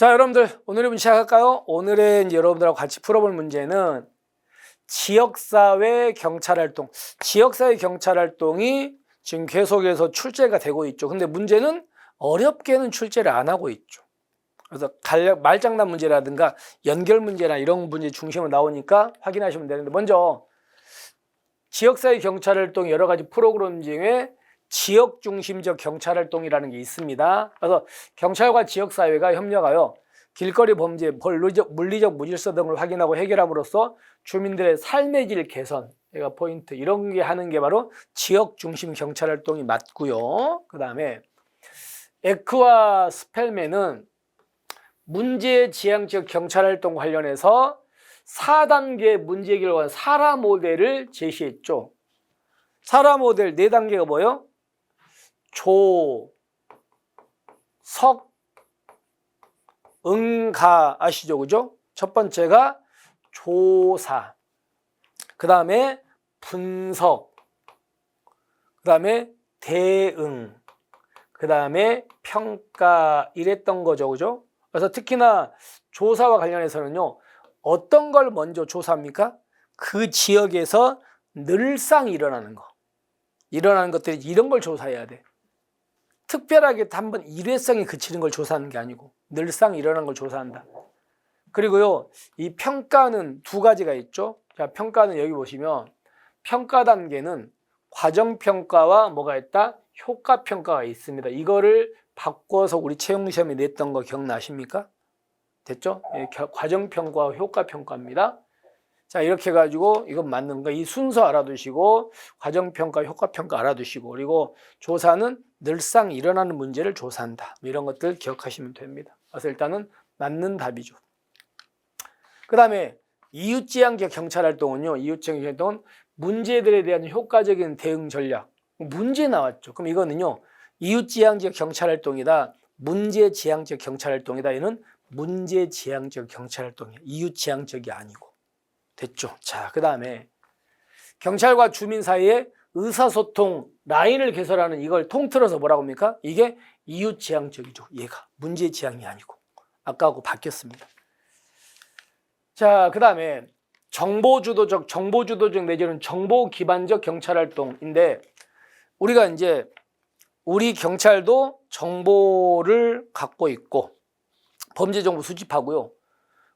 자, 여러분들 오늘의 문제 시작할까요? 이제 여러분들하고 같이 풀어볼 문제는 지역사회 경찰활동. 지역사회 경찰활동이 지금 계속해서 출제가 되고 있죠. 근데 문제는 어렵게는 출제를 안 하고 있죠. 그래서 간략 말장난 문제라든가 연결 문제나 이런 문제 중심으로 나오니까 확인하시면 되는데 먼저 지역사회 경찰활동 여러 가지 프로그램 중에 지역 중심적 경찰 활동이라는 게 있습니다. 그래서 경찰과 지역 사회가 협력하여 길거리 범죄, 물리적, 물리적 무질서 등을 확인하고 해결함으로써 주민들의 삶의 질 개선, 얘가 포인트 이런 게 하는 게 바로 지역 중심 경찰 활동이 맞고요. 그 다음에 에크와 스펠맨은 문제 지향적 경찰 활동 관련해서 4단계 문제 해결과 사라 모델을 제시했죠. 사라 모델 4단계가 뭐예요? 조, 석, 응가 아시죠? 그죠? 첫 번째가 조사, 그 다음에 분석, 그 다음에 대응, 그 다음에 평가 이랬던 거죠. 그죠? 그래서 특히나 조사와 관련해서는요. 어떤 걸 먼저 조사합니까? 그 지역에서 늘상 일어나는 거. 일어나는 것들이 이런 걸 조사해야 돼. 특별하게 한번 일회성에 그치는 걸 조사하는 게 아니고 늘상 일어나는 걸 조사한다. 그리고요, 이 평가는 두 가지가 있죠. 자, 평가는 여기 보시면 평가 단계는 과정 평가와 뭐가 있다? 효과 평가가 있습니다. 이거를 바꿔서 우리 채용 시험에 냈던 거 기억나십니까? 됐죠? 예, 겨- 과정 평가와 효과 평가입니다. 자, 이렇게 해가지고 이건 맞는 거. 이 순서 알아두시고 과정 평가, 효과 평가 알아두시고 그리고 조사는 늘상 일어나는 문제를 조사한다. 뭐 이런 것들 기억하시면 됩니다. 그래서 일단은 맞는 답이죠. 그 다음에 이웃지향적 경찰활동은요. 이웃지향적 활동은 문제들에 대한 효과적인 대응 전략. 문제 나왔죠. 그럼 이거는요. 이웃지향적 경찰활동이다. 문제지향적 경찰활동이다. 얘는 문제지향적 경찰활동이에요. 이웃지향적이 아니고. 됐죠. 자, 그 다음에 경찰과 주민 사이에 의사소통 라인을 개설하는 이걸 통틀어서 뭐라고 합니까? 이게 이웃지향적이죠. 얘가 문제지향이 아니고 아까하고 바뀌었습니다. 자, 그 다음에 정보주도적, 정보주도적 내지는 정보기반적 경찰활동인데 우리가 이제 우리 경찰도 정보를 갖고 있고 범죄 정보 수집하고요.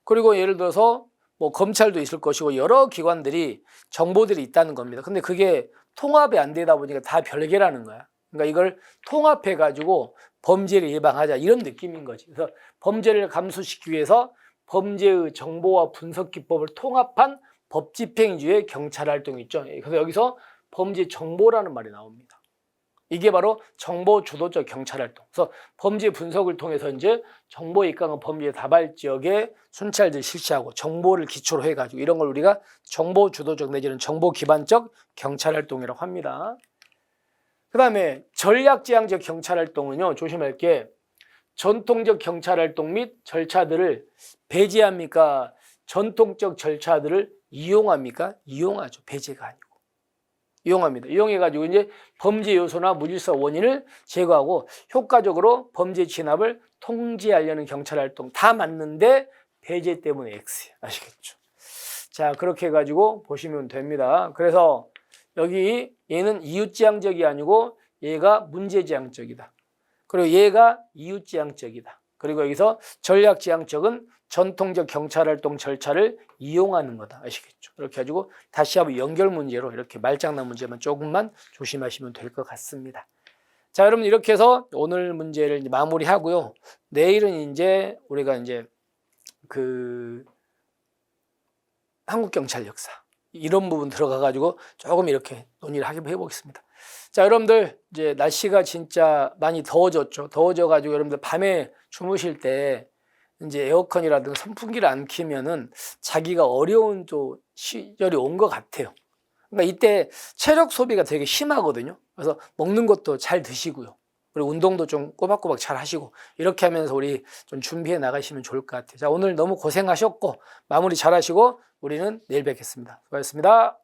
그리고 예를 들어서 뭐 검찰도 있을 것이고 여러 기관들이 정보들이 있다는 겁니다. 근데 그게 통합이 안 되다 보니까 다 별개라는 거야. 그러니까 이걸 통합해 가지고 범죄를 예방하자 이런 느낌인 거지. 그래서 범죄를 감소시키기 위해서 범죄의 정보와 분석 기법을 통합한 법 집행주의 경찰 활동이 있죠. 그래서 여기서 범죄 정보라는 말이 나옵니다. 이게 바로 정보 주도적 경찰 활동. 그래서 범죄 분석을 통해서 이제 정보 입각은 범죄 다발 지역에 순찰들 실시하고 정보를 기초로 해가지고 이런 걸 우리가 정보 주도적 내지는 정보 기반적 경찰 활동이라고 합니다. 그 다음에 전략지향적 경찰 활동은요 조심할 게 전통적 경찰 활동 및 절차들을 배제합니까? 전통적 절차들을 이용합니까? 이용하죠. 배제가 아니고. 이용합니다. 이용해가지고 이제 범죄 요소나 무질서 원인을 제거하고 효과적으로 범죄 진압을 통제하려는 경찰 활동 다 맞는데 배제 때문에 X. 아시겠죠? 자, 그렇게 해가지고 보시면 됩니다. 그래서 여기 얘는 이웃지향적이 아니고 얘가 문제지향적이다. 그리고 얘가 이웃지향적이다. 그리고 여기서 전략지향적은 전통적 경찰활동 절차를 이용하는 거다. 아시겠죠? 이렇게 해가지고 다시 한번 연결 문제로 이렇게 말장난 문제만 조금만 조심하시면 될 것 같습니다. 자, 여러분 이렇게 해서 오늘 문제를 마무리하고요. 내일은 이제 우리가 이제 그 한국 경찰 역사 이런 부분 들어가 가지고 조금 이렇게 논의를 하게 해보겠습니다. 자, 여러분들 이제 날씨가 진짜 많이 더워졌죠. 더워져 가지고 여러분들 밤에 주무실 때 이제 에어컨이라든가 선풍기를 안 키면은 자기가 어려운 또 시절이 온 것 같아요. 그러니까 이때 체력 소비가 되게 심하거든요. 그래서 먹는 것도 잘 드시고요. 그리고 운동도 좀 꼬박꼬박 잘 하시고 이렇게 하면서 우리 좀 준비해 나가시면 좋을 것 같아요. 자, 오늘 너무 고생하셨고 마무리 잘 하시고 우리는 내일 뵙겠습니다. 수고하셨습니다.